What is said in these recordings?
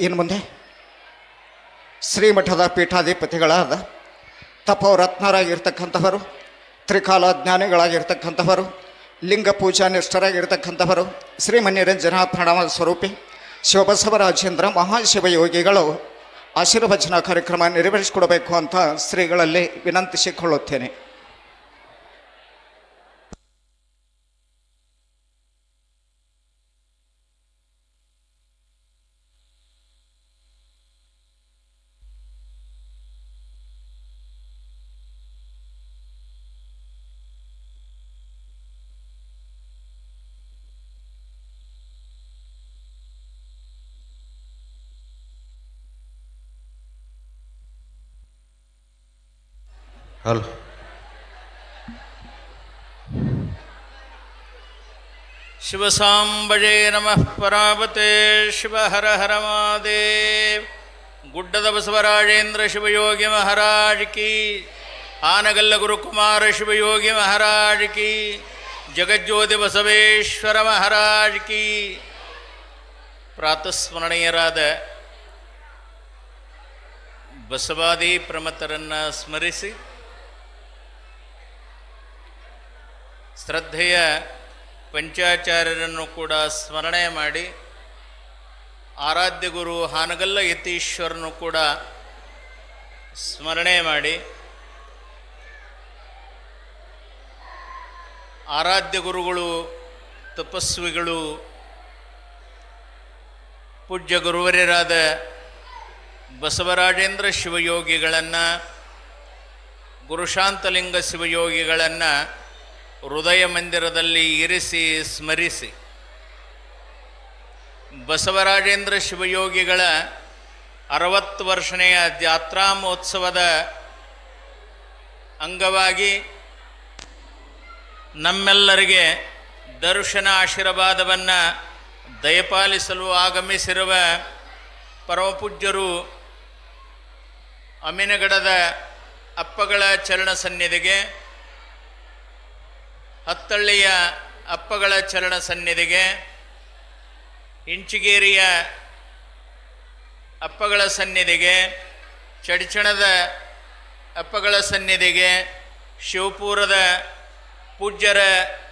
ಇನ್ನು ಮುಂದೆ ಶ್ರೀಮಠದ ಪೀಠಾಧಿಪತಿಗಳಾದ ತಪೋರತ್ನರಾಗಿರ್ತಕ್ಕಂಥವರು ತ್ರಿಕಾಲ ಜ್ಞಾನಿಗಳಾಗಿರ್ತಕ್ಕಂಥವರು ಲಿಂಗ ಪೂಜಾ ನಿಷ್ಠರಾಗಿರ್ತಕ್ಕಂಥವರು ಶ್ರೀಮನ್ಯರಂಜನಾ ಪ್ರಣವ ಸ್ವರೂಪಿ, ಶಿವಬಸವರಾಜೇಂದ್ರ ಮಹಾಶಿವಯೋಗಿಗಳು ಆಶೀರ್ವಚನ ಕಾರ್ಯಕ್ರಮ ನೆರವೇರಿಸಿಕೊಡಬೇಕು ಅಂತ ಶ್ರೀಗಳಲ್ಲಿ ವಿನಂತಿಸಿಕೊಳ್ಳುತ್ತೇನೆ. ಹಲೋ. ಶಿವಸಾಂಬಜೇ ನಮಃ ಪರಾಪತೆ ಶಿವ ಹರ ಹರ ಮಹಾದೇವ್. ಗುಡ್ಡದ ಬಸವರಾಜೇಂದ್ರ ಶಿವಯೋಗಿ ಮಹಾರಾಜ್ ಕಿ. ಆನಗಲ್ಲ ಗುರುಕುಮಾರ ಶಿವಯೋಗಿ ಮಹಾರಾಜ್ ಕಿ. ಜಗಜ್ಯೋತಿ ಬಸವೇಶ್ವರ ಮಹಾರಾಜ್ ಕಿ. ಪ್ರಾತಸ್ಮರಣೀಯರಾದ ಬಸವಾದಿ ಪ್ರಮತರನ್ನು ಸ್ಮರಿಸಿ ಶ್ರದ್ಧೆಯ ಪಂಚಾಚಾರ್ಯರನ್ನು ಕೂಡ ಸ್ಮರಣೆ ಮಾಡಿ ಆರಾಧ್ಯ ಗುರು ಹಾನಗಲ್ಲ ಯತೀಶ್ವರನು ಕೂಡ ಸ್ಮರಣೆ ಮಾಡಿ ಆರಾಧ್ಯ ಗುರುಗಳು, ತಪಸ್ವಿಗಳು, ಪೂಜ್ಯ ಗುರುವರ್ಯರಾದ ಬಸವರಾಜೇಂದ್ರ ಶಿವಯೋಗಿಗಳನ್ನು, ಗುರುಶಾಂತಲಿಂಗ ಶಿವಯೋಗಿಗಳನ್ನು ಹೃದಯ ಮಂದಿರದಲ್ಲಿ ಇರಿಸಿ, ಸ್ಮರಿಸಿ. ಬಸವರಾಜೇಂದ್ರ ಶಿವಯೋಗಿಗಳ ಅರವತ್ತು ವರ್ಷನೆಯ ಜಾತ್ರಾ ಮಹೋತ್ಸವದ ಅಂಗವಾಗಿ ನಮ್ಮೆಲ್ಲರಿಗೆ ದರ್ಶನ ಆಶೀರ್ವಾದವನ್ನು ದಯಪಾಲಿಸಲು ಆಗಮಿಸಿರುವ ಪರಮಪೂಜ್ಯರು ಅಮಿನಗಡದ ಅಪ್ಪಗಳ ಚರಣ ಸನ್ನಿಧಿಗೆ ಹತ್ತಳ್ಳಿಯ ಅಪ್ಪಗಳ ಚರಣ ಸನ್ನಿಧಿಗೆ ಇಂಚಿಗೇರಿಯ ಅಪ್ಪಗಳ ಸನ್ನಿಧಿಗೆ, ಚಡಿಚಣದ ಅಪ್ಪಗಳ ಸನ್ನಿಧಿಗೆ, ಶಿವಪುರದ ಪೂಜ್ಯರ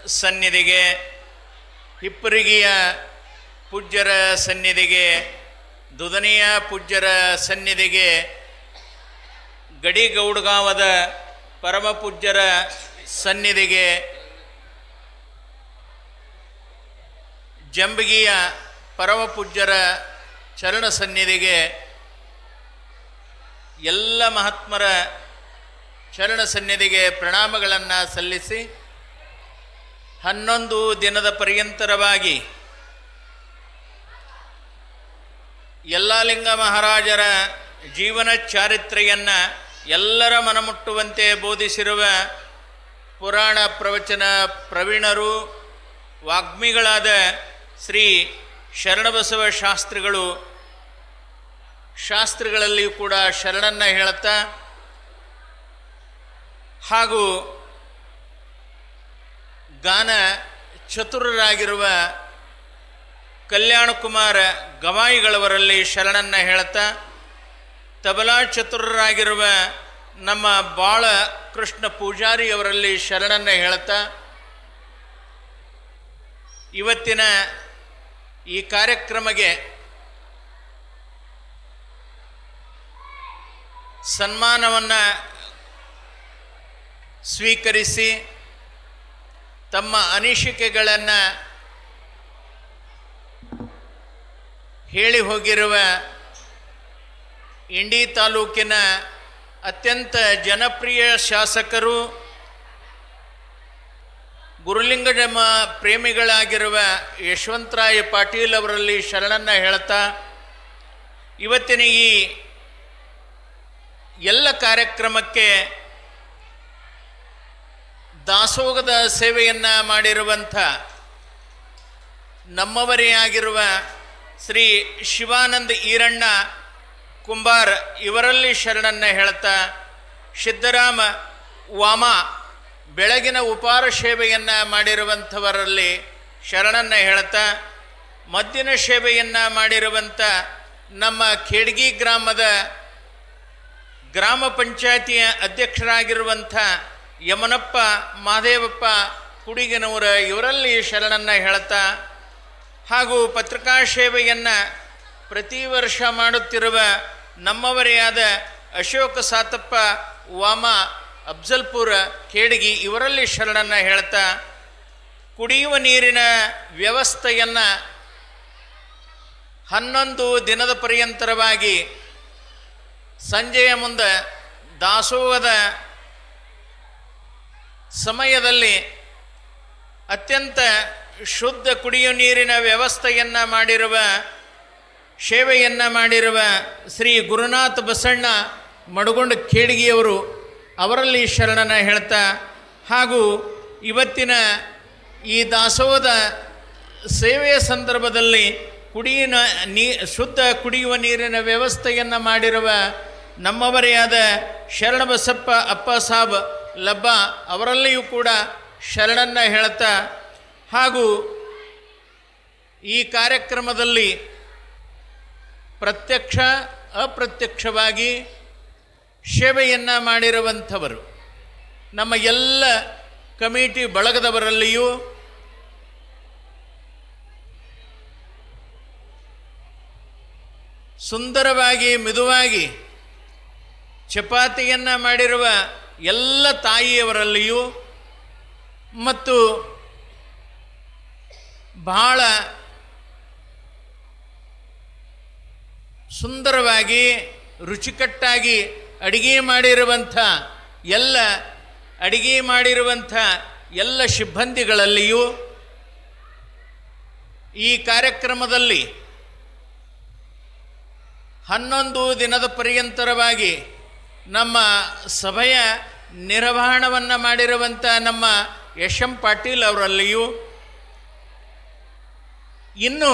ಸನ್ನಿಧಿಗೆ, ಹಿಪ್ಪರಿಗಿಯ ಪೂಜ್ಯರ ಸನ್ನಿಧಿಗೆ, ದುದನಿಯ ಪೂಜ್ಯರ ಸನ್ನಿಧಿಗೆ, ಗಡಿಗೌಡ್ಗಾಂವದ ಪರಮ ಪೂಜ್ಯರ ಸನ್ನಿಧಿಗೆ ಜಂಬಗಿಯ ಪರಮಪೂಜ್ಯರ ಚರಣ ಸನ್ನಿಧಿಗೆ ಎಲ್ಲ ಮಹಾತ್ಮರ ಚರಣ ಸನ್ನಿಧಿಗೆ ಪ್ರಣಾಮಗಳನ್ನು ಸಲ್ಲಿಸಿ ಹನ್ನೊಂದು ದಿನದ ಪರ್ಯಂತರವಾಗಿ ಯಲ್ಲಾಲಿಂಗ ಮಹಾರಾಜರ ಜೀವನ ಚಾರಿತ್ರೆಯನ್ನು ಎಲ್ಲರ ಮನಮುಟ್ಟುವಂತೆ ಬೋಧಿಸಿರುವ ಪುರಾಣ ಪ್ರವಚನ ಪ್ರವೀಣರು, ವಾಗ್ಮಿಗಳಾದ ಶ್ರೀ ಶರಣಬಸವ ಶಾಸ್ತ್ರಿಗಳು ಶಾಸ್ತ್ರಿಗಳಲ್ಲಿಯೂ ಕೂಡ ಶರಣನ್ನು ಹೇಳುತ್ತಾ, ಹಾಗೂ ಗಾನ ಚತುರರಾಗಿರುವ ಕಲ್ಯಾಣ ಕುಮಾರ ಗವಾಯಿಗಳವರಲ್ಲಿ ಶರಣನ್ನು ಹೇಳುತ್ತಾ, ತಬಲಾ ಚತುರರಾಗಿರುವ ನಮ್ಮ ಬಾಳ ಕೃಷ್ಣ ಪೂಜಾರಿಯವರಲ್ಲಿ ಶರಣನ್ನು ಹೇಳುತ್ತಾ, ಇವತ್ತಿನ ಈ ಕಾರ್ಯಕ್ರಮಕ್ಕೆ ಸನ್ಮಾನವನ್ನು ಸ್ವೀಕರಿಸಿ ತಮ್ಮ ಅನಿಸಿಕೆಗಳನ್ನು ಹೇಳಿ ಹೋಗಿರುವ ಇಂಡಿ ತಾಲೂಕಿನ ಅತ್ಯಂತ ಜನಪ್ರಿಯ ಶಾಸಕರು ಗುರುಲಿಂಗಜಮ್ಮ ಪ್ರೇಮಿಗಳಾಗಿರುವ ಯಶವಂತರಾಯ ಪಾಟೀಲ್ ಅವರಲ್ಲಿ ಶರಣನ್ನ ಹೇಳ್ತಾ, ಇವತ್ತಿನ ಈ ಎಲ್ಲ ಕಾರ್ಯಕ್ರಮಕ್ಕೆ ದಾಸೋಗದ ಸೇವೆಯನ್ನು ಮಾಡಿರುವಂಥ ನಮ್ಮವರೇ ಆಗಿರುವ ಶ್ರೀ ಶಿವಾನಂದ ಈರಣ್ಣ ಕುಂಬಾರ್ ಇವರಲ್ಲಿ ಶರಣನ್ನ ಹೇಳ್ತಾ, ಸಿದ್ದರಾಮ ವಾಮ ಬೆಳಗಿನ ಉಪಾರ ಸೇವೆಯನ್ನು ಮಾಡಿರುವಂಥವರಲ್ಲಿ ಶರಣನ್ನು ಹೇಳ್ತಾ ಮದ್ದಿನ ಸೇವೆಯನ್ನು ಮಾಡಿರುವಂಥ ನಮ್ಮ ಖೇಡ್ಗಿ ಗ್ರಾಮದ ಗ್ರಾಮ ಪಂಚಾಯತಿಯ ಅಧ್ಯಕ್ಷರಾಗಿರುವಂಥ ಯಮನಪ್ಪ, ಮಾದೇವಪ್ಪ ಕುಡಿಗನವರ ಇವರಲ್ಲಿ ಶರಣನ್ನು ಹೇಳ್ತಾ ಹಾಗೂ ಪತ್ರಿಕಾ ಸೇವೆಯನ್ನು ಪ್ರತಿ ವರ್ಷ ಮಾಡುತ್ತಿರುವ ನಮ್ಮವರೇ ಆದ ಅಶೋಕ ಸಾತಪ್ಪ ವಾಮ ಅಫ್ಜಲ್ಪುರ, ಕೇಡಗಿ ಇವರಲ್ಲಿ ಶರಣನ್ನು ಹೇಳ್ತಾ, ಕುಡಿಯುವ ನೀರಿನ ವ್ಯವಸ್ಥೆಯನ್ನು ಹನ್ನೊಂದು ದಿನದ ಪರ್ಯಂತರವಾಗಿ ಸಂಜೆಯ ಮುಂದೆ ದಾಸೋಹದ ಸಮಯದಲ್ಲಿ ಅತ್ಯಂತ ಶುದ್ಧ ಕುಡಿಯುವ ನೀರಿನ ವ್ಯವಸ್ಥೆಯನ್ನು ಮಾಡಿರುವ, ಸೇವೆಯನ್ನು ಮಾಡಿರುವ ಶ್ರೀ ಗುರುನಾಥ ಬಸಣ್ಣ ಮಡಗೊಂಡ ಖೇಡ್ಗಿಯವರು ಅವರಲ್ಲಿ ಶರಣನ ಹೇಳ್ತಾ, ಹಾಗೂ ಇವತ್ತಿನ ಈ ದಾಸೋಹದ ಸೇವೆಯ ಸಂದರ್ಭದಲ್ಲಿ ಕುಡಿಯಿನ ನೀ, ಶುದ್ಧ ಕುಡಿಯುವ ನೀರಿನ ವ್ಯವಸ್ಥೆಯನ್ನು ಮಾಡಿರುವ ನಮ್ಮವರೇ ಆದ ಶರಣಬಸಪ್ಪ ಅಪ್ಪ ಸಾಬ್ ಲಬ್ಬ ಅವರಲ್ಲಿಯೂ ಕೂಡ ಶರಣನ್ನು ಹೇಳ್ತಾ, ಹಾಗೂ ಈ ಕಾರ್ಯಕ್ರಮದಲ್ಲಿ ಪ್ರತ್ಯಕ್ಷ, ಅಪ್ರತ್ಯಕ್ಷವಾಗಿ ಸೇವೆಯನ್ನು ಮಾಡಿರುವಂಥವರು. ನಮ್ಮ ಎಲ್ಲ ಕಮಿಟಿ ಬಳಗದವರಲ್ಲಿಯೂ ಸುಂದರವಾಗಿ, ಮಿದುವಾಗಿ ಚಪಾತಿಯನ್ನು ಮಾಡಿರುವ ಎಲ್ಲ ತಾಯಿಯವರಲ್ಲಿಯೂ ಮತ್ತು ಬಹಳ ಸುಂದರವಾಗಿ, ರುಚಿಕಟ್ಟಾಗಿ ಅಡಿಗೆ ಮಾಡಿರುವಂಥ ಎಲ್ಲ ಅಡಿಗೆ ಮಾಡಿರುವಂಥ ಎಲ್ಲ ಸಿಬ್ಬಂದಿಗಳಲ್ಲಿಯೂ ಈ ಕಾರ್ಯಕ್ರಮದಲ್ಲಿ ಹನ್ನೊಂದು ದಿನದ ಪರ್ಯಂತರವಾಗಿ ನಮ್ಮ ಸಭೆಯ ನಿರ್ವಹಣವನ್ನು ಮಾಡಿರುವಂಥ ನಮ್ಮ ಯಶ್ ಎಂ ಪಾಟೀಲ್ ಅವರಲ್ಲಿಯೂ ಇನ್ನು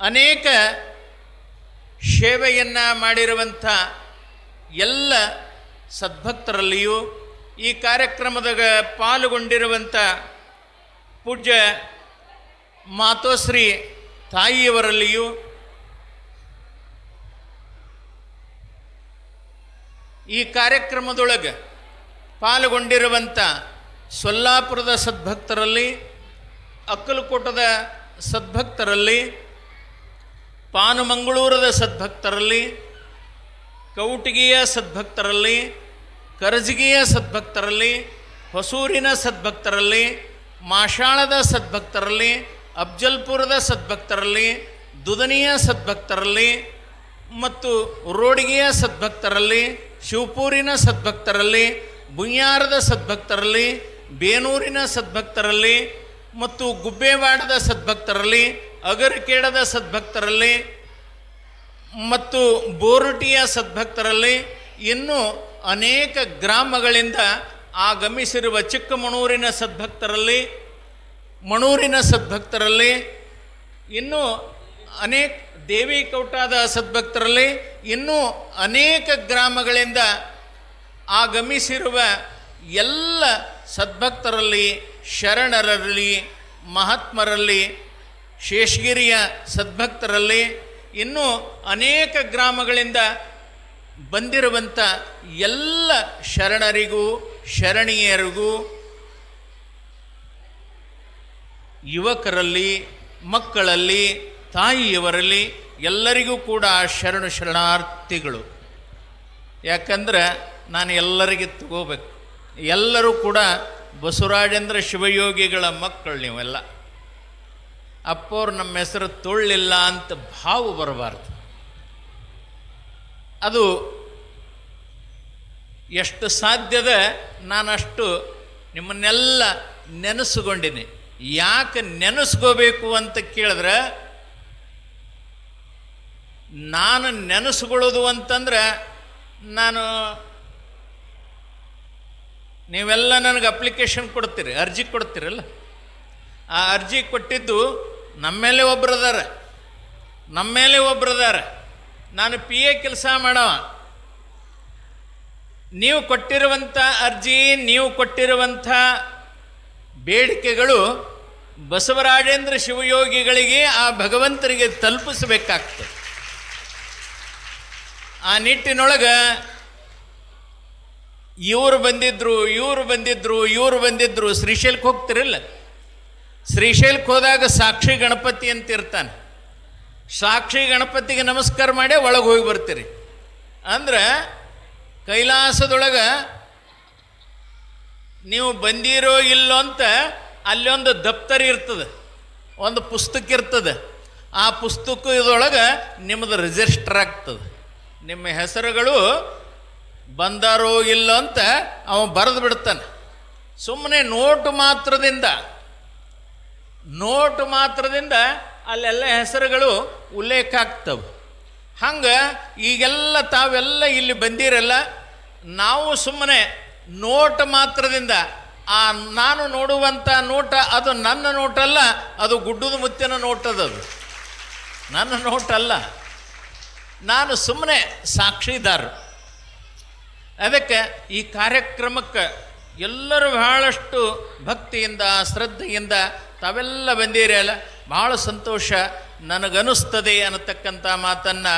ಅನೇಕ ಸೇವೆಯನ್ನು ಮಾಡಿರುವಂಥ ಎಲ್ಲ ಸದ್ಭಕ್ತರಲ್ಲಿಯೂ ಈ ಕಾರ್ಯಕ್ರಮದ ಪಾಲ್ಗೊಂಡಿರುವಂಥ ಪೂಜ್ಯ ಮಾತೋಶ್ರೀ ತಾಯಿಯವರಲ್ಲಿಯೂ ಈ ಕಾರ್ಯಕ್ರಮದೊಳಗೆ ಪಾಲ್ಗೊಂಡಿರುವಂಥ ಸೊಲ್ಲಾಪುರದ ಸದ್ಭಕ್ತರಲ್ಲಿ, ಅಕ್ಕಲಕೋಟದ ಸದ್ಭಕ್ತರಲ್ಲಿ ಪಾನುಮಂಗಳೂರದ ಸದ್ಭಕ್ತರಲ್ಲಿ, ಕೌಟಿಗೆಯ ಸದ್ಭಕ್ತರಲ್ಲಿ, ಕರಜಗಿಯ ಸದ್ಭಕ್ತರಲ್ಲಿ, ಹೊಸೂರಿನ ಸದ್ಭಕ್ತರಲ್ಲಿ, ಮಾಷಾಳದ ಸದ್ಭಕ್ತರಲ್ಲಿ, ಅಫ್ಜಲ್ಪುರದ ಸದ್ಭಕ್ತರಲ್ಲಿ, ದುದನಿಯ ಸದ್ಭಕ್ತರಲ್ಲಿ ಮತ್ತು ರೋಡಿಗೆಯ ಸದ್ಭಕ್ತರಲ್ಲಿ, ಶಿವಪೂರಿನ ಸದ್ಭಕ್ತರಲ್ಲಿ, ಬುಯ್ಯಾರದ ಸದ್ಭಕ್ತರಲ್ಲಿ, ಬೇನೂರಿನ ಸದ್ಭಕ್ತರಲ್ಲಿ ಮತ್ತು ಗುಬ್ಬೇವಾಡದ ಸದ್ಭಕ್ತರಲ್ಲಿ ಅಗರಕೇಡದ ಸದ್ಭಕ್ತರಲ್ಲಿ ಮತ್ತು ಬೋರುಟಿಯ ಸದ್ಭಕ್ತರಲ್ಲಿ ಇನ್ನೂ ಅನೇಕ ಗ್ರಾಮಗಳಿಂದ ಆಗಮಿಸಿರುವ ಚಿಕ್ಕಮಣೂರಿನ ಸದ್ಭಕ್ತರಲ್ಲಿ, ಮಣೂರಿನ ಸದ್ಭಕ್ತರಲ್ಲಿ, ಇನ್ನೂ ಅನೇಕ ದೇವಿ ಕೌಟಾದ ಸದ್ಭಕ್ತರಲ್ಲಿ, ಇನ್ನೂ ಅನೇಕ ಗ್ರಾಮಗಳಿಂದ ಆಗಮಿಸಿರುವ ಎಲ್ಲ ಸದ್ಭಕ್ತರಲ್ಲಿ, ಶರಣರಲ್ಲಿ, ಮಹಾತ್ಮರಲ್ಲಿ ಶೇಷಗಿರಿಯ ಸದ್ಭಕ್ತರಲ್ಲಿ ಇನ್ನೂ ಅನೇಕ ಗ್ರಾಮಗಳಿಂದ ಬಂದಿರುವಂಥ ಎಲ್ಲ ಶರಣರಿಗೂ, ಶರಣೀಯರಿಗೂ, ಯುವಕರಲ್ಲಿ, ಮಕ್ಕಳಲ್ಲಿ, ತಾಯಿಯವರಲ್ಲಿ ಎಲ್ಲರಿಗೂ ಕೂಡ ಶರಣು ಶರಣಾರ್ಥಿಗಳು. ಯಾಕಂದ್ರೆ ನಾನು ಎಲ್ಲರಿಗೆ ತಗೋಬೇಕು. ಎಲ್ಲರೂ ಕೂಡ ಬಸವರಾಜೇಂದ್ರ ಶಿವಯೋಗಿಗಳ ಮಕ್ಕಳು ನೀವೆಲ್ಲ. ಅಪ್ಪವ್ರು ನಮ್ಮ ಹೆಸರು ತೊಳ್ಳಿಲ್ಲ ಅಂತ ಭಾವ ಬರಬಾರ್ದು. ಅದು ಎಷ್ಟು ಸಾಧ್ಯದ ನಾನಷ್ಟು ನಿಮ್ಮನ್ನೆಲ್ಲ ನೆನೆಸ್ಕೊಂಡಿನಿ. ಯಾಕೆ ನೆನೆಸ್ಕೋಬೇಕು ಅಂತ ಕೇಳಿದ್ರೆ, ನಾನು ನೆನೆಸ್ಕೊಳ್ಳೋದು ಅಂತಂದ್ರೆ, ನಾನು ನೀವೆಲ್ಲ ನನಗೆ ಅಪ್ಲಿಕೇಶನ್ ಕೊಡ್ತೀರಿ, ಅರ್ಜಿ ಕೊಡ್ತೀರಲ್ಲ? ಆ ಅರ್ಜಿ ಕೊಟ್ಟಿದ್ದು ನಮ್ಮ ಮೇಲೆ ಅದಾರ ನಮ್ಮ ಮೇಲೆ ಅದಾರ ನಾನು ಪಿ ಎ ಕೆಲಸ ಮಾಡೋ ನೀವು ಕೊಟ್ಟಿರುವಂಥ ಅರ್ಜಿ, ನೀವು ಕೊಟ್ಟಿರುವಂಥ ಬೇಡಿಕೆಗಳು ಬಸವರಾಜೇಂದ್ರ ಶಿವಯೋಗಿಗಳಿಗೆ ಆ ಭಗವಂತರಿಗೆ ತಲುಪಿಸಬೇಕಾಗ್ತದೆ. ಆ ನಿಟ್ಟಿನೊಳಗೆ ಇವರು ಬಂದಿದ್ರು ಇವರು ಬಂದಿದ್ರು ಇವರು ಬಂದಿದ್ರು, ಶ್ರೀಶೈಲಕ್ಕೆ ಹೋಗ್ತಿರಲ್ಲ ಶ್ರೀಶೈಲಕ್ಕೆ ಹೋದಾಗ ಸಾಕ್ಷಿ ಗಣಪತಿ ಅಂತ ಇರ್ತಾನೆ ಸಾಕ್ಷಿ ಗಣಪತಿಗೆ ನಮಸ್ಕಾರ ಮಾಡಿ ಒಳಗೆ ಹೋಗಿ ಬರ್ತೀರಿ. ಅಂದ್ರೆ ಕೈಲಾಸದೊಳಗೆ ನೀವು ಬಂದಿರೋ ಇಲ್ಲೋ ಅಂತ ಅಲ್ಲೊಂದು ದಪ್ತರಿ ಇರ್ತದೆ, ಒಂದು ಪುಸ್ತಕ ಇರ್ತದೆ. ಆ ಪುಸ್ತಕ ಇದೊಳಗೆ ನಿಮ್ಮದು ರಿಜಿಸ್ಟರ್ ಆಗ್ತದೆ. ನಿಮ್ಮ ಹೆಸರುಗಳು ಬಂದಾರೋ ಇಲ್ಲೋ ಅಂತ ಅವ ಬರೆದು ಬಿಡ್ತಾನೆ. ಸುಮ್ಮನೆ ನೋಟು ಮಾತ್ರದಿಂದ ನೋಟು ಮಾತ್ರದಿಂದ ಅಲ್ಲೆಲ್ಲ ಹೆಸರುಗಳು ಉಲ್ಲೇಖ ಆಗ್ತವೆ. ಹಂಗೆ ಈಗೆಲ್ಲ ತಾವೆಲ್ಲ ಇಲ್ಲಿ ಬಂದಿರಲ್ಲ, ನಾವು ಸುಮ್ಮನೆ ನೋಟ್ ಮಾತ್ರದಿಂದ ಆ ನಾನು ನೋಡುವಂಥ ನೋಟ ಅದು ನನ್ನ ನೋಟಲ್ಲ, ಅದು ಗುಡ್ಡದ ಮುತ್ತಿನ ನೋಟದದು. ನನ್ನ ನೋಟಲ್ಲ. ನಾನು ಸುಮ್ಮನೆ ಸಾಕ್ಷಿದಾರರು ಅದಕ್ಕೆ ಈ ಕಾರ್ಯಕ್ರಮಕ್ಕೆ ಎಲ್ಲರೂ ಬಹಳಷ್ಟು ಭಕ್ತಿಯಿಂದ, ಶ್ರದ್ಧೆಯಿಂದ ತಾವೆಲ್ಲ ಬಂದಿರೇ ಅಲ್ಲ? ಭಾಳ ಸಂತೋಷ ನನಗನ್ನಿಸ್ತದೆ ಅನ್ನತಕ್ಕಂಥ ಮಾತನ್ನು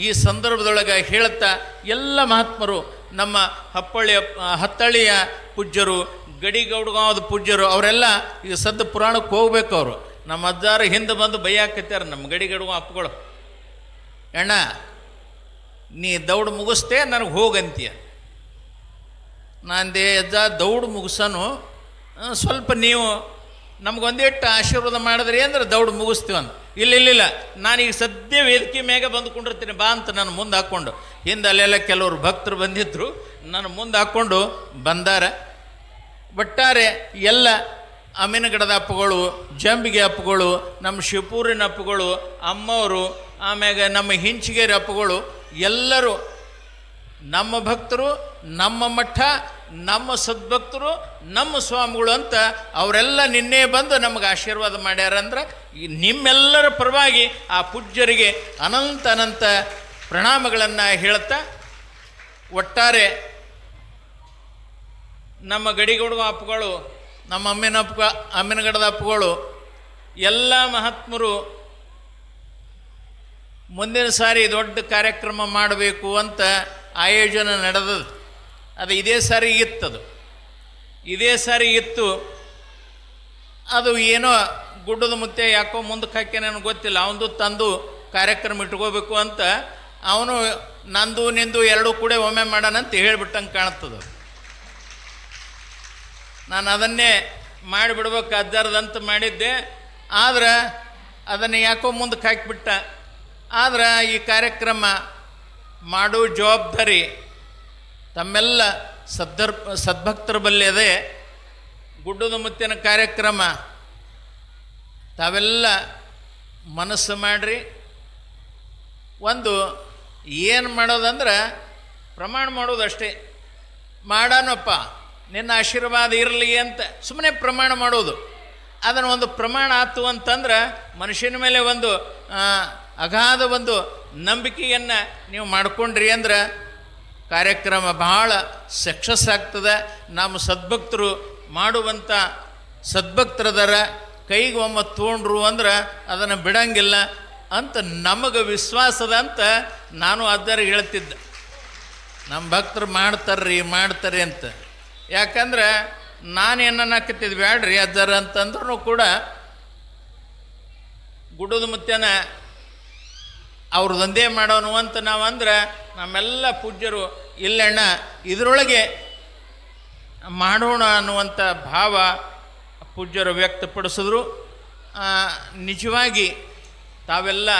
ಈ ಸಂದರ್ಭದೊಳಗೆ ಹೇಳುತ್ತಾ ಎಲ್ಲ ಮಹಾತ್ಮರು, ನಮ್ಮ ಹಪ್ಪಳ್ಳಿಯ ಹತ್ತಳ್ಳಿಯ ಪೂಜ್ಯರು, ಗಡಿಗೌಡಗಾಂವದ ಪೂಜ್ಯರು, ಅವರೆಲ್ಲ ಈಗ ಸದ್ದ ಪುರಾಣಕ್ಕೆ ಹೋಗ್ಬೇಕು ಅವರು. ನಮ್ಮ ಅಜ್ಜಾರ ಹಿಂದೆ ಬಂದು ಬೈಯಾಕತ್ಯಾರ ನಮ್ಮ ಗಡಿಗಡುಗ ಅಪ್ಪಗಳು. ಅಣ್ಣ, ನೀ ದೌಡ್ ಮುಗಿಸ್ತೇ ನನಗೆ ಹೋಗಂತೀಯ. ನಾಂದೆ ಅಜ್ಜ ದೌಡ್ ಮುಗಿಸೋನು. ಸ್ವಲ್ಪ ನೀವು ನಮಗೊಂದಿಟ್ಟು ಆಶೀರ್ವಾದ ಮಾಡಿದ್ರಿ ಅಂದ್ರೆ ದೌಡ್ ಮುಗಿಸ್ತೀವಂತ ಇಲ್ಲ ಇಲ್ಲ ಇಲ್ಲ. ನಾನೀಗ ಸದ್ಯ ವೇದಿಕೆ ಬಂದು ಬಂದುಕೊಂಡಿರ್ತೀನಿ, ಬಾ ಅಂತ ನಾನು ಮುಂದೆ ಹಾಕ್ಕೊಂಡು. ಹಿಂದೆ ಅಲ್ಲೆಲ್ಲ ಕೆಲವರು ಭಕ್ತರು ಬಂದಿದ್ದರು ನಾನು ಮುಂದೆ ಹಾಕ್ಕೊಂಡು ಬಂದಾರ. ಒಟ್ಟಾರೆ ಎಲ್ಲ ಅಮ್ಮಿನಗಡದ ಅಪ್ಪಗಳು ಜಂಬಿಗೆ ಅಪ್ಪಗಳು ನಮ್ಮ ಶಿವಪೂರಿನ ಅಪ್ಪಗಳು ಅಮ್ಮವರು, ಆಮ್ಯಾಗ ನಮ್ಮ ಹಿಂಚಿಗೇರಿ ಅಪ್ಪಗಳು ಎಲ್ಲರೂ ನಮ್ಮ ಭಕ್ತರು, ನಮ್ಮ ಮಠ ನಮ್ಮ ಸದ್ಭಕ್ತರು, ನಮ್ಮ ಸ್ವಾಮಿಗಳು ಅಂತ ಅವರೆಲ್ಲ ನಿನ್ನೆ ಬಂದು ನಮಗೆ ಆಶೀರ್ವಾದ ಮಾಡ್ಯಾರಂದ್ರೆ ನಿಮ್ಮೆಲ್ಲರ ಪರವಾಗಿ ಆ ಪೂಜ್ಯರಿಗೆ ಅನಂತ ಅನಂತ ಪ್ರಣಾಮಗಳನ್ನು ಹೇಳ್ತಾ ಒಟ್ಟಾರೆ ನಮ್ಮ ಗಡಿಗೌಡ ಅಪ್ಪಗಳು, ನಮ್ಮ ಅಮ್ಮಿನ ಅಪ್ಪ ಅಮ್ಮಿನಗಡದ ಅಪ್ಪಗಳು, ಎಲ್ಲ ಮಹಾತ್ಮರು ಮುಂದಿನ ಸಾರಿ ದೊಡ್ಡ ಕಾರ್ಯಕ್ರಮ ಮಾಡಬೇಕು ಅಂತ ಆಯೋಜನೆ ನಡೆದದು ಅದು ಇದೇ ಸಾರಿ ಇತ್ತದು. ಇದೇ ಸಾರಿ ಇತ್ತು. ಅದು ಏನೋ ಗುಡ್ಡದ ಮುತ್ತೆ ಯಾಕೋ ಮುಂದಕ್ಕೆ ಹಾಕಿ ನನಗೆ ಗೊತ್ತಿಲ್ಲ. ಅವನದು ತಂದು ಕಾರ್ಯಕ್ರಮ ಇಟ್ಕೋಬೇಕು ಅಂತ ಅವನು ನಂದು ನಿಂದು ಎರಡೂ ಕೂಡ ಒಮ್ಮೆ ಮಾಡೋಣ ಅಂತ ಹೇಳಿಬಿಟ್ಟಂಗೆ ಕಾಣ್ತದೆ. ನಾನು ಅದನ್ನೇ ಮಾಡಿಬಿಡ್ಬೇಕು, ಅಜ್ಜಾರದಂತ ಮಾಡಿದ್ದೆ. ಆದ್ರೆ ಅದನ್ನು ಯಾಕೋ ಮುಂದಕ್ಕೆ ಹಾಕಿಬಿಟ್ಟ ಆದ್ರೆ ಈ ಕಾರ್ಯಕ್ರಮ ಮಾಡೋ ಜವಾಬ್ದಾರಿ ತಮ್ಮೆಲ್ಲ ಸದ್ದರ್ ಸದ್ಭಕ್ತರ ಬಲ್ಲದೆ ಗುಡ್ಡದ ಮುತ್ತಿನ ಕಾರ್ಯಕ್ರಮ ತಾವೆಲ್ಲ ಮನಸ್ಸು ಮಾಡಿರಿ. ಒಂದು ಏನು ಮಾಡೋದಂದ್ರೆ ಪ್ರಮಾಣ ಮಾಡೋದಷ್ಟೇ. ಮಾಡಾನಪ್ಪ, ನಿನ್ನ ಆಶೀರ್ವಾದ ಇರಲಿ ಅಂತ ಸುಮ್ಮನೆ ಪ್ರಮಾಣ ಮಾಡೋದು. ಅದನ್ನು ಒಂದು ಪ್ರಮಾಣ ಆತು ಅಂತಂದ್ರೆ ಮನುಷ್ಯನ ಮೇಲೆ ಒಂದು ಅಗಾಧ ಒಂದು ನಂಬಿಕೆಯನ್ನು ನೀವು ಮಾಡ್ಕೊಂಡ್ರಿ ಅಂದ್ರೆ ಕಾರ್ಯಕ್ರಮ ಬಹಳ ಸಕ್ಸಸ್ ಆಗ್ತದೆ. ನಮ್ಮ ಸದ್ಭಕ್ತರು ಮಾಡುವಂಥ ಸದ್ಭಕ್ತರದರ ಕೈಗೆ ಒಮ್ಮೆ ತೊಗೊಂಡ್ರು ಅಂದ್ರೆ ಅದನ್ನು ಬಿಡಂಗಿಲ್ಲ ಅಂತ ನಮಗೆ ವಿಶ್ವಾಸದ ಅಂತ ನಾನು ಅದರ ಹೇಳ್ತಿದ್ದೆ. ನಮ್ಮ ಭಕ್ತರು ಮಾಡ್ತಾರ್ರಿ ಮಾಡ್ತಾರೆ ಅಂತ. ಯಾಕಂದ್ರೆ ನಾನು ಏನನ್ನಕತ್ತಿದ್ ಬ್ಯಾಡ್ರಿ ಅದರ ಅಂತಂದ್ರೂ ಕೂಡ ಗುಡದ ಮುತ್ಯನ ಅವ್ರದ್ದೊಂದೇ ಮಾಡೋನು ಅಂತ ನಾವು ಅಂದ್ರೆ ನಮ್ಮೆಲ್ಲ ಪೂಜ್ಯರು, ಇಲ್ಲಣ್ಣ, ಇದರೊಳಗೆ ಮಾಡೋಣ ಅನ್ನುವಂಥ ಭಾವ ಪೂಜ್ಯರು ವ್ಯಕ್ತಪಡಿಸಿದ್ರು. ನಿಜವಾಗಿ ತಾವೆಲ್ಲ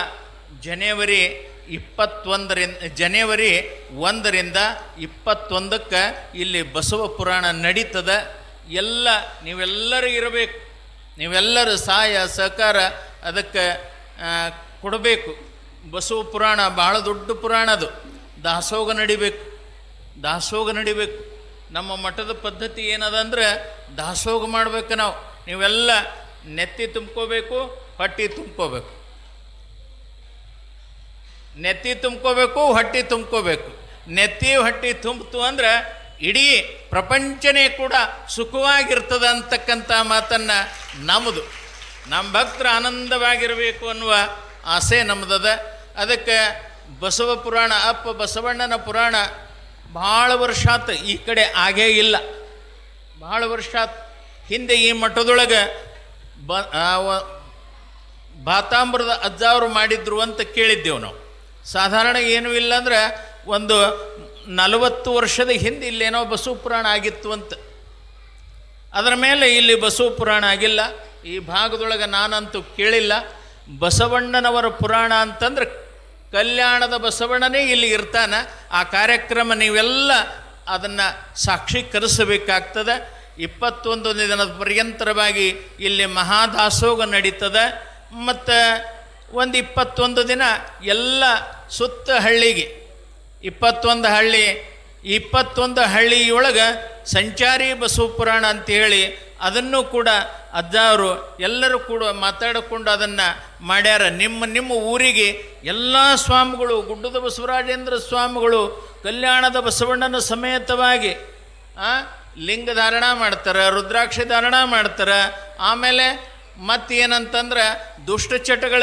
ಜನವರಿ ಇಪ್ಪತ್ತೊಂದರಿಂದ, ಜನವರಿ ಒಂದರಿಂದ ಇಪ್ಪತ್ತೊಂದಕ್ಕೆ ಇಲ್ಲಿ ಬಸವ ಪುರಾಣ ನಡೀತದ. ಎಲ್ಲ, ನೀವೆಲ್ಲರೂ ಇರಬೇಕು. ನೀವೆಲ್ಲರೂ ಸಹಾಯ, ಸಹಕಾರ ಅದಕ್ಕೆ ಕೊಡಬೇಕು. ಬಸವ ಪುರಾಣ ಬಹಳ ದೊಡ್ಡ ಪುರಾಣ ಅದು. ದಾಸೋಗ ನಡಿಬೇಕು. ದಾಸೋಗ ನಡಿಬೇಕು. ನಮ್ಮ ಮಠದ ಪದ್ಧತಿ ಏನದ ಅಂದ್ರೆ ದಾಸೋಗ ಮಾಡಬೇಕು ನಾವು. ನೀವೆಲ್ಲ ನೆತ್ತಿ ತುಂಬ್ಕೋಬೇಕು, ಹೊಟ್ಟಿ ತುಂಬ್ಕೋಬೇಕು. ನೆತ್ತಿ ತುಂಬ್ಕೋಬೇಕು, ಹೊಟ್ಟಿ ತುಂಬ್ಕೋಬೇಕು. ನೆತ್ತಿ, ಹೊಟ್ಟಿ ತುಂಬಿತು ಅಂದ್ರೆ ಇಡೀ ಪ್ರಪಂಚನೇ ಕೂಡ ಸುಖವಾಗಿರ್ತದೆ ಅಂತಕ್ಕಂಥ ಮಾತನ್ನು ನಮ್ಮದು ನಮ್ಮ ಭಕ್ತರು ಆನಂದವಾಗಿರಬೇಕು ಅನ್ನುವ ಆಸೆ ನಮ್ಮದದ ಅದಕ್ಕೆ ಬಸವ ಪುರಾಣ ಅಪ್ಪ ಬಸವಣ್ಣನ ಪುರಾಣ ಭಾಳ ವರ್ಷಾತ್ ಈ ಕಡೆ ಆಗೇ ಇಲ್ಲ. ಭಾಳ ವರ್ಷಾತ್ ಹಿಂದೆ ಈ ಮಠದೊಳಗೆ ಬ ಬಾತಾಂಬ್ರದ ಅಜ್ಜಾವರು ಮಾಡಿದ್ರು ಅಂತ ಕೇಳಿದ್ದೆವು ನಾವು. ಸಾಧಾರಣ ಏನೂ ಇಲ್ಲ ಅಂದ್ರೆ ಒಂದು ನಲವತ್ತು ವರ್ಷದ ಹಿಂದೆ ಇಲ್ಲೇನೋ ಬಸವ ಪುರಾಣ ಆಗಿತ್ತು ಅಂತ. ಅದರ ಮೇಲೆ ಇಲ್ಲಿ ಬಸವ ಪುರಾಣ ಆಗಿಲ್ಲ. ಈ ಭಾಗದೊಳಗೆ ನಾನಂತೂ ಕೇಳಿಲ್ಲ. ಬಸವಣ್ಣನವರ ಪುರಾಣ ಅಂತಂದ್ರೆ ಕಲ್ಯಾಣದ ಬಸವಣ್ಣನೇ ಇಲ್ಲಿ ಇರ್ತಾನೆ, ಆ ಕಾರ್ಯಕ್ರಮ ನೀವೆಲ್ಲ ಅದನ್ನು ಸಾಕ್ಷೀಕರಿಸಬೇಕಾಗ್ತದೆ ಇಪ್ಪತ್ತೊಂದು ದಿನದ ಪರ್ಯಂತರವಾಗಿ ಇಲ್ಲಿ ಮಹಾದಾಸೋಗ ನಡೀತದೆ. ಮತ್ತು ಒಂದು ಇಪ್ಪತ್ತೊಂದು ದಿನ ಎಲ್ಲ ಸುತ್ತ ಹಳ್ಳಿಗೆ, ಇಪ್ಪತ್ತೊಂದು ಹಳ್ಳಿ, ಇಪ್ಪತ್ತೊಂದು ಹಳ್ಳಿಯೊಳಗೆ ಸಂಚಾರಿ ಬಸವ ಪುರಾಣ ಅಂತ ಹೇಳಿ ಅದನ್ನು ಕೂಡ ಅಜ್ಜ ಎಲ್ಲರೂ ಕೂಡ ಮಾತಾಡಿಕೊಂಡು ಅದನ್ನು ಮಾಡ್ಯಾರ. ನಿಮ್ಮ ನಿಮ್ಮ ಊರಿಗೆ ಎಲ್ಲ ಸ್ವಾಮಿಗಳು, ಗುಡ್ಡದ ಬಸವರಾಜೇಂದ್ರ ಸ್ವಾಮಿಗಳು, ಕಲ್ಯಾಣದ ಬಸವಣ್ಣನ ಸಮೇತವಾಗಿ ಲಿಂಗ ಧಾರಣ ಮಾಡ್ತಾರೆ, ರುದ್ರಾಕ್ಷಿ ಧಾರಣ ಮಾಡ್ತಾರೆ. ಆಮೇಲೆ ಮತ್ತೇನಂತಂದ್ರೆ ದುಷ್ಟಚಟಗಳ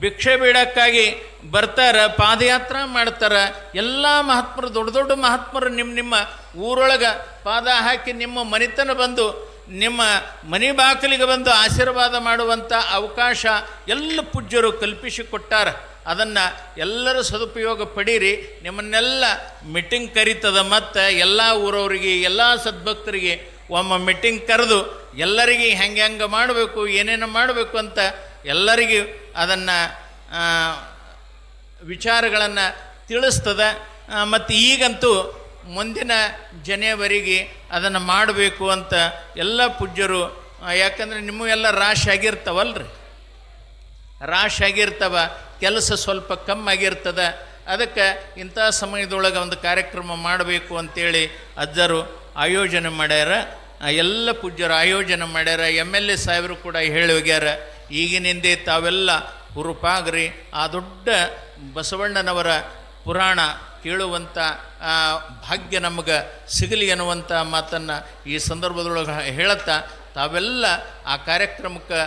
ಭಿಕ್ಷೆ ಬೀಡಕ್ಕಾಗಿ ಬರ್ತಾರೆ, ಪಾದಯಾತ್ರೆ ಮಾಡ್ತಾರೆ. ಎಲ್ಲ ಮಹಾತ್ಮರು, ದೊಡ್ಡ ದೊಡ್ಡ ಮಹಾತ್ಮರು ನಿಮ್ಮ ನಿಮ್ಮ ಊರೊಳಗೆ ಪಾದ ಹಾಕಿ ನಿಮ್ಮ ಮನೆತನ ಬಂದು ನಿಮ್ಮ ಮನೆ ಬಾಗಿಲಿಗೆ ಬಂದು ಆಶೀರ್ವಾದ ಮಾಡುವಂಥ ಅವಕಾಶ ಎಲ್ಲ ಪೂಜ್ಯರು ಕಲ್ಪಿಸಿಕೊಟ್ಟಾರ. ಅದನ್ನು ಎಲ್ಲರೂ ಸದುಪಯೋಗ ಪಡೀರಿ. ನಿಮ್ಮನ್ನೆಲ್ಲ ಮೀಟಿಂಗ್ ಕರೀತದ ಮತ್ತು ಎಲ್ಲ ಊರವರಿಗೆ, ಎಲ್ಲ ಸದ್ಭಕ್ತರಿಗೆ ಒಮ್ಮ ಮೀಟಿಂಗ್ ಕರೆದು ಎಲ್ಲರಿಗೆ ಹೆಂಗೆ ಹೆಂಗೆ ಮಾಡಬೇಕು, ಏನೇನು ಮಾಡಬೇಕು ಅಂತ ಎಲ್ಲರಿಗೂ ಅದನ್ನು ವಿಚಾರಗಳನ್ನು ತಿಳಿಸ್ತದೆ. ಮತ್ತು ಈಗಂತೂ ಮುಂದಿನ ಜನವರಿಗೆ ಅದನ್ನು ಮಾಡಬೇಕು ಅಂತ ಎಲ್ಲ ಪೂಜ್ಯರು ಯಾಕಂದರೆ ನಿಮಗೆಲ್ಲ ರಾಶಿ ಆಗಿರ್ತಾವಲ್ರಿ. ರಾಶಿ ಆಗಿರ್ತವ, ಕೆಲಸ ಸ್ವಲ್ಪ ಕಮ್ಮಾಗಿರ್ತದೆ ಅದಕ್ಕೆ ಇಂಥ ಸಮಯದೊಳಗೆ ಒಂದು ಕಾರ್ಯಕ್ರಮ ಮಾಡಬೇಕು ಅಂತೇಳಿ ಅಜ್ಜರು ಆಯೋಜನೆ ಮಾಡ್ಯಾರ. ಎಲ್ಲ ಪೂಜ್ಯರು ಆಯೋಜನೆ ಮಾಡ್ಯಾರ. ಎಂ ಎಲ್ ಎ ಸಾಹೇಬರು ಕೂಡ ಹೇಳಿ ಹೋಗ್ಯಾರ, ಈಗಿನಿಂದೇ ತಾವೆಲ್ಲ ಹುರುಪಾಗ್ರಿ. ಆ ದೊಡ್ಡ ಬಸವಣ್ಣನವರ ಪುರಾಣ ಕೇಳುವಂಥ ಭಾಗ್ಯ ನಮಗೆ ಸಿಗಲಿ ಅನ್ನುವಂಥ ಮಾತನ್ನು ಈ ಸಂದರ್ಭದೊಳಗೆ ಹೇಳುತ್ತಾ, ತಾವೆಲ್ಲ ಆ ಕಾರ್ಯಕ್ರಮಕ್ಕೆ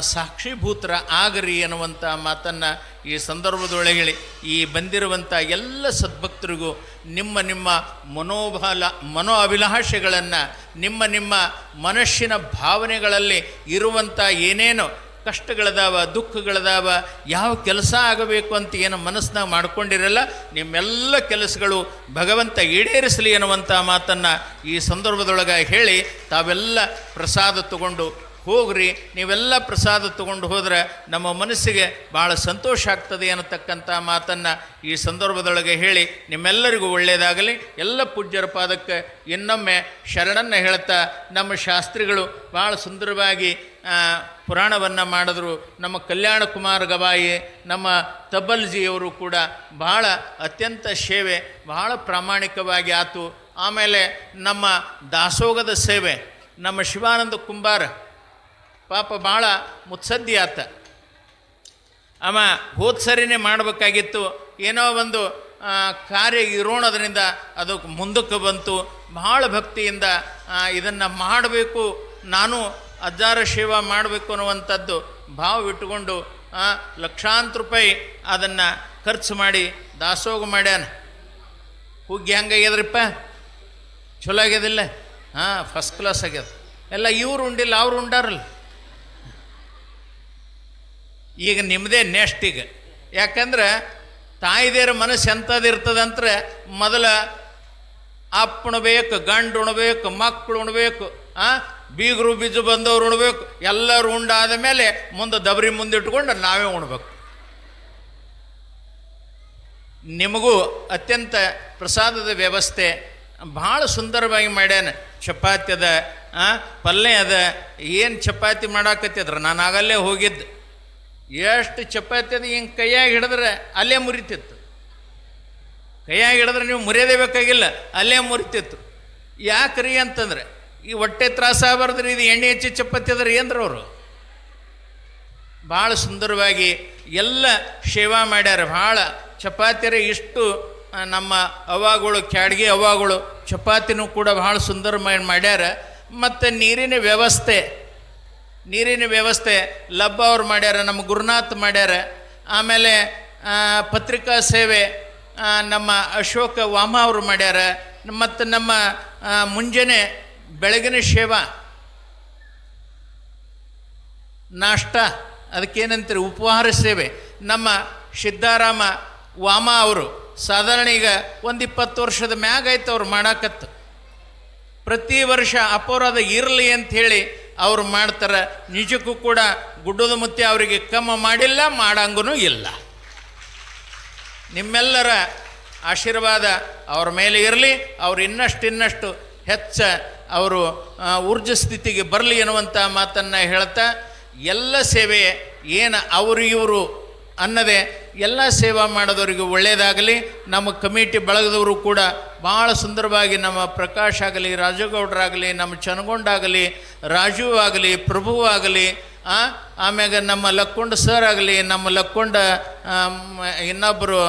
ಸಾಕ್ಷಿಭೂತರ ಆಗರಿ ಅನ್ನುವಂಥ ಮಾತನ್ನು ಈ ಸಂದರ್ಭದೊಳಗೆ ಹೇಳಿ, ಈ ಬಂದಿರುವಂಥ ಎಲ್ಲ ಸದ್ಭಕ್ತರಿಗೂ ನಿಮ್ಮ ನಿಮ್ಮ ಮನೋಬಲ ಮನೋ ಅಭಿಲಾಷೆಗಳನ್ನು ನಿಮ್ಮ ನಿಮ್ಮ ಮನಸ್ಸಿನ ಭಾವನೆಗಳಲ್ಲಿ ಇರುವಂಥ ಏನೇನು ಕಷ್ಟಗಳದಾವ, ದುಃಖಗಳದಾವ, ಯಾವ ಕೆಲಸ ಆಗಬೇಕು ಅಂತ ಏನು ಮನಸ್ಸಿನಾಗ ಮಾಡ್ಕೊಂಡಿರಲ್ಲ, ನಿಮ್ಮೆಲ್ಲ ಕೆಲಸಗಳು ಭಗವಂತ ಈಡೇರಿಸಲಿ ಅನ್ನುವಂಥ ಮಾತನ್ನು ಈ ಸಂದರ್ಭದೊಳಗೆ ಹೇಳಿ ತಾವೆಲ್ಲ ಪ್ರಸಾದ ತಗೊಂಡು ಹೋಗ್ರಿ. ನೀವೆಲ್ಲ ಪ್ರಸಾದ ತಗೊಂಡು ಹೋದರೆ ನಮ್ಮ ಮನಸ್ಸಿಗೆ ಭಾಳ ಸಂತೋಷ ಆಗ್ತದೆ ಅನ್ನತಕ್ಕಂಥ ಮಾತನ್ನು ಈ ಸಂದರ್ಭದೊಳಗೆ ಹೇಳಿ ನಿಮ್ಮೆಲ್ಲರಿಗೂ ಒಳ್ಳೆಯದಾಗಲಿ ಎಲ್ಲ ಪೂಜ್ಯರ ಪಾದಕ್ಕೆ ಇನ್ನೊಮ್ಮೆ ಶರಣನ್ನು ಹೇಳ್ತಾ ನಮ್ಮ ಶಾಸ್ತ್ರಿಗಳು ಭಾಳ ಸುಂದರವಾಗಿ ಪುರಾಣವನ್ನು ಮಾಡಿದ್ರು. ನಮ್ಮ ಕಲ್ಯಾಣ ಕುಮಾರ್ ಗವಾಯಿ, ನಮ್ಮ ತಬ್ಬಲ್ಜಿಯವರು ಕೂಡ ಬಹಳ ಅತ್ಯಂತ ಸೇವೆ, ಬಹಳ ಪ್ರಾಮಾಣಿಕವಾಗಿ ಆತು. ಆಮೇಲೆ ನಮ್ಮ ದಾಸೋಗದ ಸೇವೆ, ನಮ್ಮ ಶಿವಾನಂದ ಕುಂಬಾರ. ಪಾಪ ಭಾಳ ಮುತ್ಸದ್ದಿ ಆತ. ಅವ ಹೋದ ಸರಿನೇ ಮಾಡಬೇಕಾಗಿತ್ತು. ಏನೋ ಒಂದು ಕಾರ್ಯ ಇರೋಣದ್ರಿಂದ ಅದು ಮುಂದಕ್ಕೆ ಬಂತು. ಭಾಳ ಭಕ್ತಿಯಿಂದ ಇದನ್ನು ಮಾಡಬೇಕು. ನಾನು ಅಜ್ಜಾರ ಸೇವಾ ಮಾಡಬೇಕು ಅನ್ನುವಂಥದ್ದು ಭಾವ ಇಟ್ಟುಕೊಂಡು ಆ, ಲಕ್ಷಾಂತರ ರೂಪಾಯಿ ಅದನ್ನು ಖರ್ಚು ಮಾಡಿ ದಾಸೋಗ ಮಾಡ್ಯಾನ. ಹುಗ್ಗಿ ಹೆಂಗಾಗ್ಯದ್ರಿಪ್ಪ? ಚಲೋ ಆಗ್ಯದಿಲ್ಲ? ಹಾಂ ಫಸ್ಟ್ ಕ್ಲಾಸ್ ಆಗ್ಯದ. ಎಲ್ಲ ಇವ್ರು ಉಂಡಿಲ್ಲ ಅವ್ರು ಉಂಡಾರಲ್ಲ. ಈಗ ನಿಮ್ಮದೇ ನೆಕ್ಸ್ಟ್ ಈಗ. ಯಾಕಂದ್ರೆ ತಾಯಿದೇರ ಮನಸ್ಸು ಎಂಥದ್ದು ಇರ್ತದಂದ್ರೆ ಮೊದಲ ಅಪ್ಪ ಉಣ್ಬೇಕು ಗಂಡು ಉಣಬೇಕು ಮಕ್ಕಳು ಉಣಬೇಕು ಆ ಬೀಗರು ಬೀಜ ಬಂದವ್ರು ಉಣ್ಬೇಕು ಎಲ್ಲರೂ ಉಂಡಾದ ಮೇಲೆ ಮುಂದೆ ದಬರಿ ಮುಂದಿಟ್ಕೊಂಡು ನಾವೇ ಉಣ್ಬೇಕು. ನಿಮಗೂ ಅತ್ಯಂತ ಪ್ರಸಾದದ ವ್ಯವಸ್ಥೆ ಭಾಳ ಸುಂದರವಾಗಿ ಮಾಡ್ಯಾನೆ. ಚಪಾತಿ ಅದ ಆ, ಪಲ್ಯ ಅದ ಏನು ಚಪಾತಿ ಮಾಡಾಕತ್ತಿದ್ರೆ ನಾನು ಆಗಲ್ಲೇ ಹೋಗಿದ್ದು. ಎಷ್ಟು ಚಪಾತಿ ಅದು ಹಿಂಗೆ ಕೈಯಾಗಿ ಹಿಡಿದ್ರೆ ಅಲ್ಲೇ ಮುರಿತಿತ್ತು. ಕೈಯಾಗಿ ಹಿಡಿದ್ರೆ ನೀವು ಮುರಿಯದೇ ಬೇಕಾಗಿಲ್ಲ ಅಲ್ಲೇ ಮುರಿತಿತ್ತು. ಯಾಕ್ರಿ ಅಂತಂದ್ರೆ ಈ ಹೊಟ್ಟೆ ತ್ರಾಸ ಆಗಬಾರ್ದ್ರಿ ಇದು ಎಣ್ಣೆ ಹೆಚ್ಚಿ ಚಪಾತಿ ಅದ್ರ ಏನ್ರ ಅವರು. ಭಾಳ ಸುಂದರವಾಗಿ ಎಲ್ಲ ಸೇವಾ ಮಾಡ್ಯಾರ. ಭಾಳ ಚಪಾತಿರ ಇಷ್ಟು ನಮ್ಮ ಅವಾಗಳು, ಕ್ಯಾಡ್ಗೆ ಅವಾಗಳು ಚಪಾತಿನೂ ಕೂಡ ಭಾಳ ಸುಂದರ ಮಾಡಿ ಮಾಡ್ಯಾರ. ಮತ್ತು ನೀರಿನ ವ್ಯವಸ್ಥೆ ನೀರಿನ ವ್ಯವಸ್ಥೆ ಲಬ್ಬ ಅವ್ರು ಮಾಡ್ಯಾರ, ನಮ್ಮ ಗುರುನಾಥ್ ಮಾಡ್ಯಾರ. ಆಮೇಲೆ ಪತ್ರಿಕಾ ಸೇವೆ ನಮ್ಮ ಅಶೋಕ ವಾಮ ಅವರು ಮಾಡ್ಯಾರ. ಮತ್ತು ನಮ್ಮ ಮುಂಜಾನೆ ಬೆಳಗಿನ ಶೇವ, ನಾಷ್ಟ, ಅದಕ್ಕೇನಂತೀರಿ? ಉಪಹಾರ ಸೇವೆ. ನಮ್ಮ ಸಿದ್ಧಾರಾಮ, ವಾಮ ಅವರು ಸಾಧಾರಣ ಈಗ ಒಂದು ಇಪ್ಪತ್ತು ವರ್ಷದ ಮ್ಯಾಗ ಆಯ್ತು ಅವ್ರು ಮಾಡಾಕತ್ತು. ಪ್ರತಿ ವರ್ಷ ಅಪರಾಧ ಇರಲಿ ಅಂಥೇಳಿ ಅವ್ರು ಮಾಡ್ತಾರೆ. ನಿಜಕ್ಕೂ ಕೂಡ ಗುಡ್ಡದ ಮುತ್ತೆ ಅವರಿಗೆ ಕಮ್ಮ ಮಾಡಿಲ್ಲ ಮಾಡಂಗೂ ಇಲ್ಲ. ನಿಮ್ಮೆಲ್ಲರ ಆಶೀರ್ವಾದ ಅವ್ರ ಮೇಲೆ ಇರಲಿ. ಅವ್ರು ಇನ್ನಷ್ಟು ಇನ್ನಷ್ಟು ಹೆಚ್ಚ ಅವರು ಊರ್ಜ ಸ್ಥಿತಿಗೆ ಬರಲಿ ಎನ್ನುವಂಥ ಮಾತನ್ನು ಹೇಳ್ತಾ, ಎಲ್ಲ ಸೇವೆ ಏನು ಅವರು ಇವರು ಅನ್ನದೇ, ಎಲ್ಲ ಸೇವಾ ಮಾಡೋದವರಿಗೆ ಒಳ್ಳೆಯದಾಗಲಿ ನಮ್ಮ ಕಮಿಟಿ ಬಳಗದವರು ಕೂಡ ಭಾಳ ಸುಂದರವಾಗಿ ನಮ್ಮ ಪ್ರಕಾಶ್ ಆಗಲಿ, ರಾಜಗೌಡರಾಗಲಿ, ನಮ್ಮ ಚನಗೊಂಡಾಗಲಿ ರಾಜು ಆಗಲಿ, ಪ್ರಭು ಆಗಲಿ ಆಮ್ಯಾಗ ನಮ್ಮ ಲಕ್ಕೊಂಡ ಸರ್ ಆಗಲಿ, ನಮ್ಮ ಲಕ್ಕೊಂಡ ಇನ್ನೊಬ್ಬರು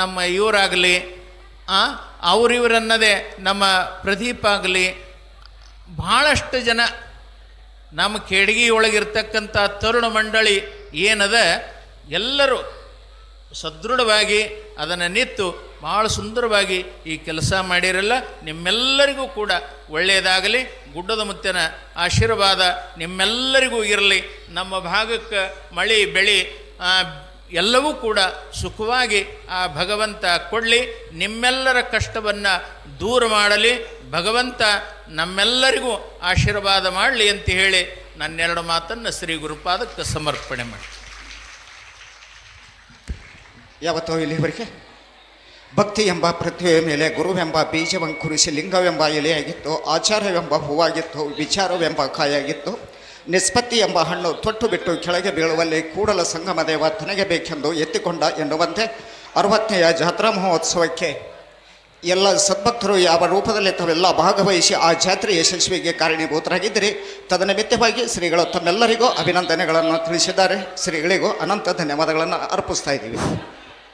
ನಮ್ಮ ಇವರಾಗಲಿ ಅವರಿವರನ್ನದೇ ನಮ್ಮ ಪ್ರದೀಪ್ ಆಗಲಿ ಭಾಳಷ್ಟು ಜನ ನಮ್ಮ ಕೆಡಗಿ ಒಳಗಿರ್ತಕ್ಕಂಥ ತರುಣ ಮಂಡಳಿ ಏನದ? ಎಲ್ಲರೂ ಸದೃಢವಾಗಿ ಅದನ್ನು ನಿತ್ತು ಭಾಳ ಸುಂದರವಾಗಿ ಈ ಕೆಲಸ ಮಾಡಿರಲ್ಲ. ನಿಮ್ಮೆಲ್ಲರಿಗೂ ಕೂಡ ಒಳ್ಳೆಯದಾಗಲಿ, ಗುಡ್ಡದ ಮುತ್ತಿನ ಆಶೀರ್ವಾದ ನಿಮ್ಮೆಲ್ಲರಿಗೂ ಇರಲಿ. ನಮ್ಮ ಭಾಗಕ್ಕೆ ಮಳೆ, ಬೆಳೆ ಎಲ್ಲವೂ ಕೂಡ ಸುಖವಾಗಿ ಆ ಭಗವಂತ ಕೊಡಲಿ, ನಿಮ್ಮೆಲ್ಲರ ಕಷ್ಟವನ್ನು ದೂರ ಮಾಡಲಿ, ಭಗವಂತ ನಮ್ಮೆಲ್ಲರಿಗೂ ಆಶೀರ್ವಾದ ಮಾಡಲಿ ಅಂತ ಹೇಳಿ ನನ್ನೆರಡು ಮಾತನ್ನು ಶ್ರೀ ಗುರುಪಾದಕ್ಕೆ ಸಮರ್ಪಣೆ ಮಾಡಿ ಯಾವತ್ತೋ ಇಲ್ಲಿವರೆಗೆ ಭಕ್ತಿ ಎಂಬ ಪ್ರತಿಭೆಯ ಮೇಲೆ, ಗುರುವೆಂಬ ಬೀಜವನ್ನು ಕುರಿಸಿ ಲಿಂಗವೆಂಬ ಎಲೆಯಾಗಿತ್ತು, ಆಚಾರವೆಂಬ ಹೂವಾಗಿತ್ತು, ವಿಚಾರವೆಂಬ ಕಾಯಾಗಿತ್ತು ನಿಷ್ಪತ್ತಿ ಎಂಬ ಹಣ್ಣು ತೊಟ್ಟು ಬಿಟ್ಟು ಕೆಳಗೆ ಬೀಳುವಲ್ಲಿ ಕೂಡಲ ಸಂಗಮ ದೇವ ತನಗೆ ಬೇಕೆಂದು ಎತ್ತಿಕೊಂಡ ಎನ್ನುವಂತೆ ಅರವತ್ತನೆಯ ಜಾತ್ರಾ ಮಹೋತ್ಸವಕ್ಕೆ ಎಲ್ಲ ಸದ್ಭಕ್ತರು ಯಾವ ರೂಪದಲ್ಲಿ ತಾವೆಲ್ಲ ಭಾಗವಹಿಸಿ ಆ ಜಾತ್ರೆ ಯಶಸ್ವಿಗೆ ಕಾರಣೀಭೂತರಾಗಿದ್ದರೆ, ತದನಿಮಿತ್ತವಾಗಿ ಶ್ರೀಗಳು ತಮ್ಮೆಲ್ಲರಿಗೂ ಅಭಿನಂದನೆಗಳನ್ನು ತಿಳಿಸಿದ್ದಾರೆ. ಶ್ರೀಗಳಿಗೂ ಅನಂತ ಧನ್ಯವಾದಗಳನ್ನು ಅರ್ಪಿಸ್ತಾ ಇದ್ದೀವಿ.